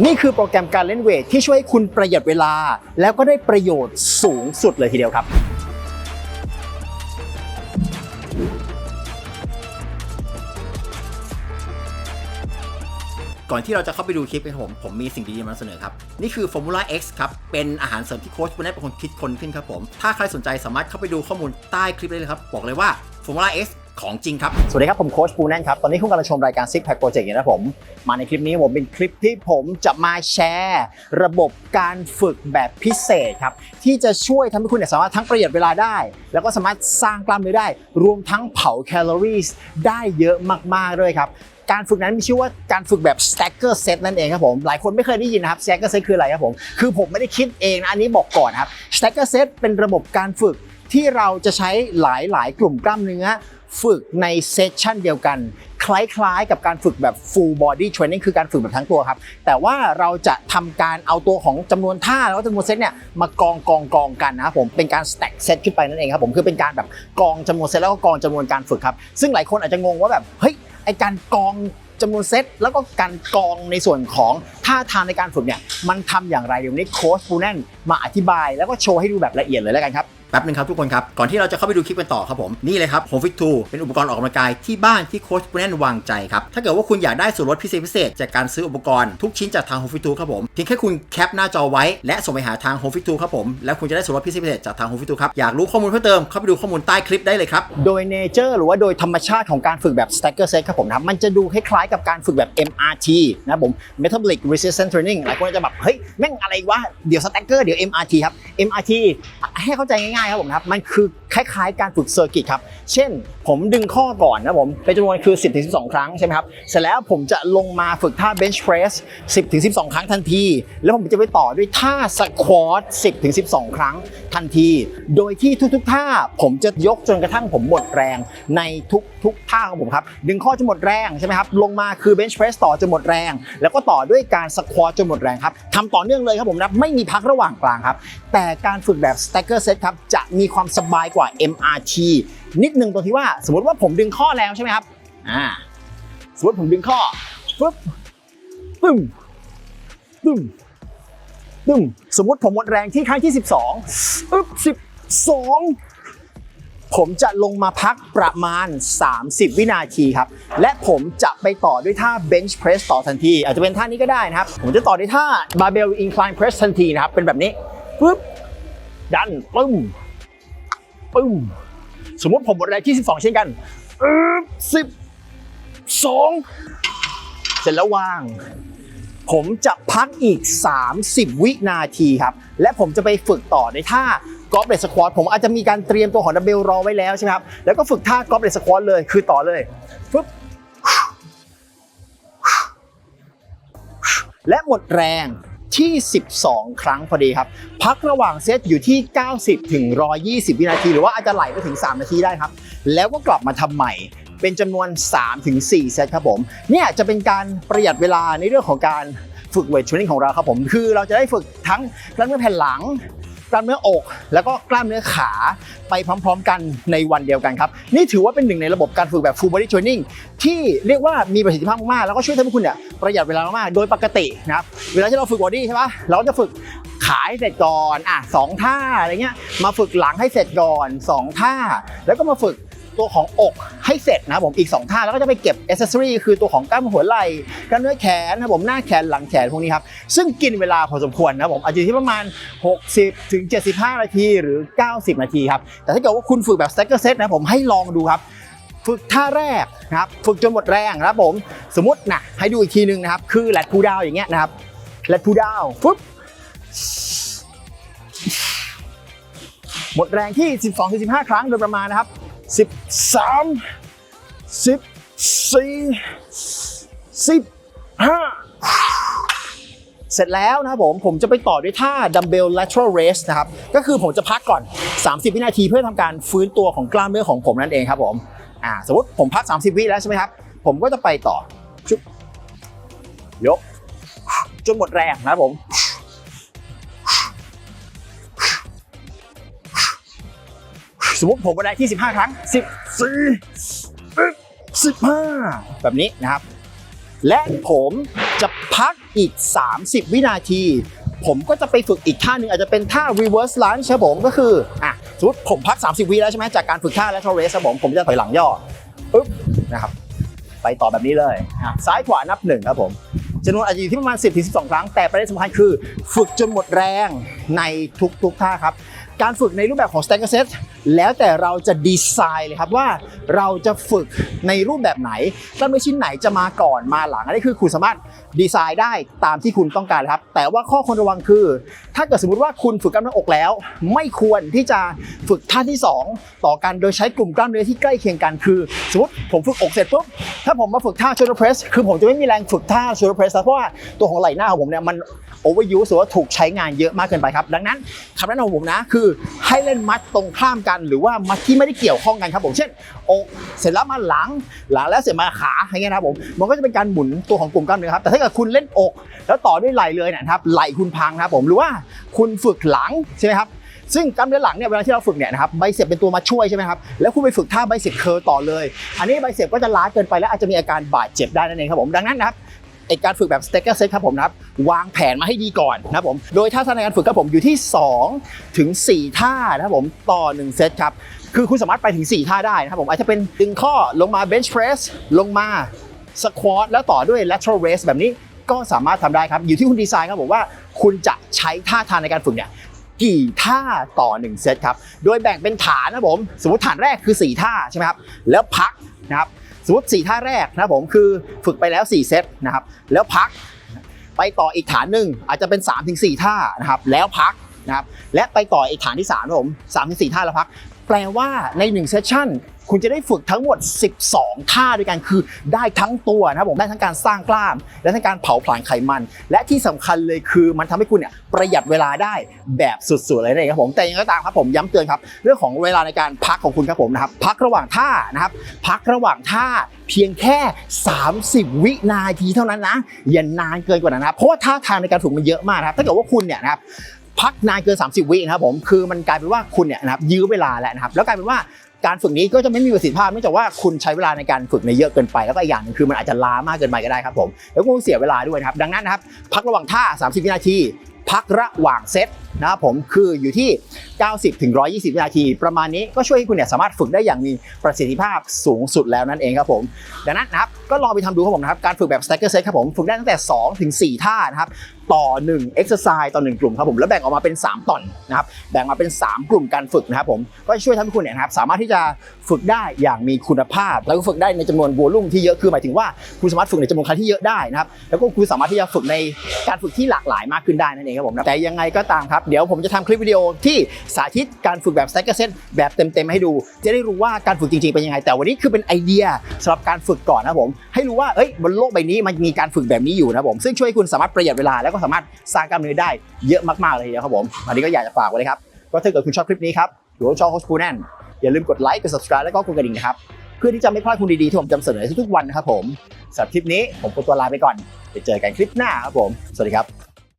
นี่คือโปรแกรมการเล่นเวทที่ช่วยให้คุณประหยัดเวลา แล้วก็ได้ประโยชน์สูงสุดเลยทีเดียวครับ ก่อนที่เราจะเข้าไปดูคลิปกันผม ผมมีสิ่งดีๆมาเสนอครับ นี่คือ Formula X ครับ เป็นอาหารเสริมที่โค้ชปุณณเป็นคนคิดคนขึ้นครับผม ถ้าใครสนใจสามารถเข้าไปดูข้อมูลใต้คลิปได้เลยครับ บอกเลยว่า Formula X ของจริงครับ สวัสดีครับ ผมโค้ชปูแน่นครับ ตอนนี้คุณกำลังชมรายการ Six Pack Project อยู่นะผม มาในคลิปนี้ผมเป็นคลิปที่ผมจะมาแชร์ ระบบการฝึกแบบพิเศษครับ ที่จะช่วยทำให้คุณเนี่ยสามารถทั้งประหยัดเวลาได้ แล้วก็สามารถสร้างกล้ามเนื้อได้ รวมทั้งเผาแคลอรี่ได้เยอะมาก ๆ ด้วยครับการฝึกนั้นมีชื่อว่าการฝึกแบบ stacker set นั่นเองครับผม หลายคนไม่เคยได้ยินนะครับ stacker set คืออะไรครับผม คือผมไม่ได้คิดเองนะ อันนี้บอกก่อนนครับ stacker set เป็นระบบการฝึก ที่เราจะใช้หลายๆ กลุ่มกล้ามเนื้อ ฝึกในเซสชันเดียวกัน คล้ายๆ กับการฝึกแบบ full body training คือการฝึกแบบทั้งตัวครับ แต่ว่าเราจะทำการเอาตัวของจำนวนท่าแล้วก็จำนวนเซตเนี่ยมากองกองกองกันนะครับผมเป็นการ stack เซตขึ้นไปนั่นเองครับผมคือเป็นการแบบกองจำนวนเซตแล้วก็กองจำนวนการฝึกครับ ซึ่งหลายคนอาจจะงงว่าแบบเฮ้ยไอการกองจำนวนเซตแล้วก็การกองในส่วนของท่าทางในการฝึกเนี่ยมันทำอย่างไรเดี๋ยวนนี้โค้ชปูแนนมาอธิบายแล้วก็โชว์ให้ดูแบบละเอียดเลยแล้วกันครับ แป๊บนึงครับทุกคนครับ ก่อนที่เราจะเข้าไปดูคลิปกันต่อครับผม นี่เลยครับ Home Fit 2เป็นอุปกรณ์ออกกำลังกายที่บ้านที่โค้ชปูแนนวางใจครับ ถ้าเกิดว่าคุณอยากได้ส่วนลดพิเศษพิเศษจากการซื้ออุปกรณ์ทุกชิ้นจากทาง Home Fit 2ครับผมเพียงแค่คุณแคปหน้าจอไว้และส่งไปหาทาง Home Fit 2ครับผมแล้วคุณจะได้ส่วนลดพิเศษพิเศษจากทาง Home Fit 2ครับอยากรู้ข้อมูลเพิ่มเติมเข้าไปดูข้อมูลใต้คลิปได้เลยครับโดยเนเจอร์หรือว่าโดยธรรมชาติของการฝึกแบบ stacker set ครับผมนะมันจะดูคล้ายๆกับการฝึกแบบ MRT นะครับผม metabolic resistance training หลายคนจะแบบเฮ้ยแม่งอะไรวะเดี๋ยว stacker เดี๋ยว MRT ครับ MRT ให้เข้าใจง่ายๆครับผมครับมันคือคล้ายๆ การฝึกเซอร์กิตครับ เช่นผมดึงข้อก่อนนะผมเป็นจำนวนคือ 10ถึง12 ครั้งใช่ไหมครับ เสร็จแล้วผมจะลงมาฝึกท่า bench press 10ถึง12 ครั้งทันที แล้วผมจะไปต่อด้วยท่า squat 10ถึง12 ครั้งทันที โดยที่ทุกๆ ท่าผมจะยกจนกระทั่งผมหมดแรงในทุกๆ ท่าของผมครับ ดึงข้อจนหมดแรงใช่ไหมครับ ลงมาคือ bench press ต่อจนหมดแรง แล้วก็ต่อด้วยการ squat จนหมดแรงครับทำต่อเนื่องเลยครับผมนะไม่มีพักระหว่างกลางครับ แต่การฝึกแบบ stacker set ครับจะมีความสบายกว่า MRT นิดนึงตรงที่ว่า สมมติว่าผมดึงข้อแล้วใช่ไหมครับอ่าสมมติผมดึงข้อปึ๊บปึ้มปึ้มปึ้มสมมติผมหมดแรงที่ครั้งที่ 12ปึ๊บ12 ผมจะลงมาพักประมาณ 30 วินาทีครับ และผมจะไปต่อด้วยท่า bench press ต่อทันที อาจจะเป็นท่านี้ก็ได้นะครับ ผมจะต่อด้วยท่า barbell incline press ทันทีนะครับ เป็นแบบนี้ปึ๊บดันปึ้มปึ้ม สมมติผมหมดแรงที่12 เช่นกันอึ๊บสิบสองเสร็จแล้ววาง ผมจะพักอีก 30 วินาทีครับ และผมจะไปฝึกต่อในท่ากอล์ฟเลสควอตผมอาจจะมีการเตรียมตัวของดัมเบลรอไว้แล้วใช่ไหมครับแล้วก็ฝึกท่ากอล์ฟเลสควอตเลยคือต่อเลยปึ๊บและหมดแรง ที่ 12 ครั้งพอดีครับ พักระหว่างเซตอยู่ที่ 90 ถึง 120 วินาที หรือว่าอาจจะไหลไปถึง 3 นาทีได้ครับ แล้วก็กลับมาทำใหม่เป็นจำนวน3ถึง4เซตครับผม เนี่ยจะเป็นการประหยัดเวลาในเรื่องของการฝึกเวทเทรนนิ่งของเราครับผม คือเราจะได้ฝึกทั้งกล้ามเนื้อแผ่นหลัง กล้ามเนื้ออก แล้วก็กล้ามเนื้อขาไปพร้อม ๆ กันในวันเดียวกันครับ นี่ถือว่าเป็นหนึ่งในระบบการฝึกแบบ full body training ที่เรียกว่ามีประสิทธิภาพมากๆแล้วก็ช่วยทำให้คุณเนี่ยประหยัดเวลามากๆโดยปกตินะครับเวลาที่เราฝึกบอดี้ใช่ปะเราจะฝึกขาให้เสร็จก่อนอะสองท่าอะไรเงี้ยมาฝึกหลังให้เสร็จก่อนสองท่า แล้วก็มาฝึก ตัวของอกให้เสร็จนะผมอีก 2 ท่าแล้วก็จะไปเก็บอ c เซสซอรี่คือตัวของกล้ามหัวไหล่กล้ามเนื้อแขนนะผมหน้าแขนหลังแขนพวกนี้ครับซึ่งกินเวลาพอสมควรนะผมอาจจะอยู่ที่ประมาณ 60ถึง75 นาทีหรือ 90 นาทีครับแต่ถ้าเกิดว่าคุณฝึกแบบ stacker set นะผมให้ลองดูครับฝึกท่าแรกนะครับฝึกจนหมดแรงนะครับผมสมมตินะให้ดูอีกทีหนึงนะครับ คือแลดพูดาวอย่างเงี้ยนะครับแลดพูดาวฟึบหมดแรงที่ 12-15 ครั้งโดยประมาณนะครับ 13 14 15เสร็จแล้วนะครับผม ผมจะไปต่อด้วยท่า dumbbell lateral raise นะครับ ก็คือผมจะพักก่อน 30 วินาทีเพื่อทำการฟื้นตัวของกล้ามเนื้อของผมนั่นเองครับผมอ่าสมมติผมพัก 30 วิแล้วใช่ไหมครับ ผมก็จะไปต่อชุบยกจนหมดแรงนะครับผม สมมติผมวันแรกที่ 15 ครั้ง 14 15 แบบนี้นะครับ และผมจะพักอีก 30 วินาที ผมก็จะไปฝึกอีกท่าหนึ่งอาจจะเป็นท่า reverse lunge ครับผมก็คืออะสมมติผมพัก 30 วิแล้วใช่ไหมจากการฝึกท่า lateral raise ครับผมผมจะถอยหลังย่อปึ๊บนะครับไปต่อแบบนี้เลยซ้ายขวานับหนึ่งครับผมจำนวนอาจจะอยู่ที่ประมาณ 10-12 ครั้ง แต่ประเด็นสำคัญคือ ฝึกจนหมดแรงในทุกๆท่าครับ การฝึกในรูปแบบของ stagger set แล้วแต่เราจะดีไซน์เลยครับว่าเราจะฝึกในรูปแบบไหนกล้ามเนื้อชิ้นไหนจะมาก่อนมาหลังอันนี้คือคุณสามารถดีไซน์ได้ตามที่คุณต้องการครับ แต่ว่าข้อควรระวังคือ ถ้าเกิดสมมติว่าคุณฝึกกล้ามเนื้ออกแล้ว ไม่ควรที่จะฝึกท่าที่ 2 ต่อกันโดยใช้กลุ่มกล้ามเนื้อที่ใกล้เคียงกันคือสมมติผมฝึกอกเสร็จปุ๊บถ้าผมมาฝึกท่า shoulder press คือผมจะไม่มีแรงฝึกท่า shoulder press เพราะว่าตัวของไหล่หน้าของผมเนี่ยมัน overuse หรือว่าถูกใช้งานเยอะมากเกินไปครับ ดังนั้นคำแนะนำของผมนะคือให้เล่นมัดตรงข้ามกัน หรือว่ามัดที่ไม่ได้เกี่ยวข้องกันครับผมเช่นอกเสร็จแล้วมาหลังหลังแล้วเสร็จมาขาอย่างเงี้ยนะครับผมมันก็จะเป็นการหมุนตัวของกลุ่มกล้ามเนื้อครับแต่ถ้าเกิดคุณเล่นอก แล้วต่อด้วยไหลเลยนะครับไหลคุณพังนะครับผมหรือว่าคุณฝึกหลังใช่ไหมครับซึ่งกล้ามเนื้อหลังเนี่ยเวลาที่เราฝึกเนี่ยนะครับไบเซปเป็นตัวมาช่วยใช่ไหมครับแล้วคุณไปฝึกท่าไบเซปเคอร์ต่อเลย อันนี้ไบเซปก็จะล้าเกินไปแล้วอาจจะมีอาการบาดเจ็บได้นั่นเองครับผมดังนั้นนะครับ อการฝึกแบบ stacker set ครับผมนะครับวางแผนมาให้ดีก่อนนะครับผมโดยท่าทางในการฝึกครับผมอยู่ที่ 2 ถึง 4 ท่านะครับผมต่อ 1 เซตครับคือคุณสามารถไปถึง 4 ท่าได้นะครับผมอาจจะเป็นดึงข้อลงมา bench press ลงมาสควอตแล้วต่อด้วย lateral raise แบบนี้ก็สามารถทำได้ครับ อยู่ที่คุณดีไซน์ครับผมว่าคุณจะใช้ท่าทางในการฝึกเนี่ยกี่ท่าต่อ 1 เซตครับ โดยแบ่งเป็นฐานนะครับผม สมมติฐานแรกคือ 4 ท่าใช่ไหมครับ แล้วพักนะครับ สมมติ4ท่าแรกนะผมคือฝึกไปแล้ว 4 เซตนะครับแล้วพักไปต่ออีกฐานหนึ่งอาจจะเป็น 3-4 ท่านะครับแล้วพักนะครับและไปต่ออีกฐานที่3ครับผม3-4ท่าแล้วพัก แปลว่าใน1เซสชั่น คุณจะได้ฝึกทั้งหมด 12 ท่าด้วยกันคือได้ทั้งตัวนะครับผมได้ทั้งการสร้างกล้าม และทั้งการเผาผลาญไขมัน และที่สำคัญเลยคือมันทำให้คุณเนี่ยประหยัดเวลาได้แบบสุดๆเลยนะครับผมแต่ยังไงก็ตามครับผมย้ำเตือนครับ เรื่องของเวลาในการพักของคุณครับผมนะครับพักระหว่างท่านะครับพักระหว่างท่าเพียงแค่ 30 วินาทีเท่านั้นนะอย่านานเกินกว่านั้นนะครับเพราะว่าท่าทางในการฝึกมันเยอะมากนะครับถ้าเกิดว่าคุณเนี่ยนะครับพักนานเกิน 30 วินะครับผมคือมันกลายเป็นว่าคุณเนี่ยนะครับยื้อเวลาแล้วนะครับแล้วกลายเป็นว่า การฝึกนี้ก็จะไม่มีประสิทธิภาพเนื่องจากว่าคุณใช้เวลาในการฝึกในเยอะเกินไป แล้วก็อีกอย่างนึงคือมันอาจจะล้ามากเกินไปก็ได้ครับผมแล้วก็เสียเวลาด้วยนะครับดังนั้นนะครับพักระหว่างท่า 30 วินาที พักระหว่างเซตนะครับผมคืออยู่ที่ 90ถึง120 วินาที ประมาณนี้ก็ช่วยให้คุณเนี่ยสามารถฝึกได้อย่างมีประสิทธิภาพสูงสุดแล้วนั่นเองครับผมดังนั้นนะครับก็ลองไปทำดูครับผมนะครับการฝึกแบบ stacker set ครับผมฝึกได้ตั้งแต่ 2 ถึง 4 ท่านะครับต่อ 1 exercise ต่อ 1 กลุ่มครับผมแล้วแบ่งออกมาเป็น 3 ตอนนะครับแบ่งมาเป็น 3 กลุ่มการฝึกนะครับผมก็ช่วยทำให้คุณเนี่ยนะครับสามารถที่จะฝึกได้อย่างมีคุณภาพ แล้วก็ฝึกได้ในจำนวนวอลุ่มที่เยอะคือหมายถึงว่าคุณสามารถฝึกในจำนวนครั้งที่เยอะได้นะครับแล้วก็คุณสามารถที่จะฝึกในการฝึกที่หลากหลายมากขึ้นได้นั่นเองครับผมนะแต่ยังไงก็ตามครับ เดี๋ยวผมจะทำคลิปวิดีโอที่สาธิตการฝึกแบบ stacker set แบบเต็มๆให้ดู จะได้รู้ว่าการฝึกจริงๆเป็นยังไง แต่วันนี้คือเป็นไอเดียสำหรับการฝึกก่อนนะครับผมให้รู้ว่าเอ้ยบนโลกใบนี้มันมีการฝึกแบบนี้อยู่นะครับผมซึ่งช่วยให้คุณสามารถประหยัดเวลาแล้วก็สามารถสร้างกล้ามเนื้อได้เยอะมากๆเลยทีเดียวครับผมอันนี้ก็อยากจะฝากไว้เลยครับก็ถ้าเกิดคุณชอบคลิปนี้ครับหรือว่าชอบโค้ชคูแนนอย่าลืมกดไลค์กด subscribe แล้วก็กดกระดิ่งนะครับเพื่อที่จะไม่พลาดคุณดีๆที่ผมจำเสนอทุกๆวันนะครับผมสำหรับคลิปนี้ผมขอตัวลาไปก่อนไปเจอกันคลิปหน้าครับผม สวัสดีครับ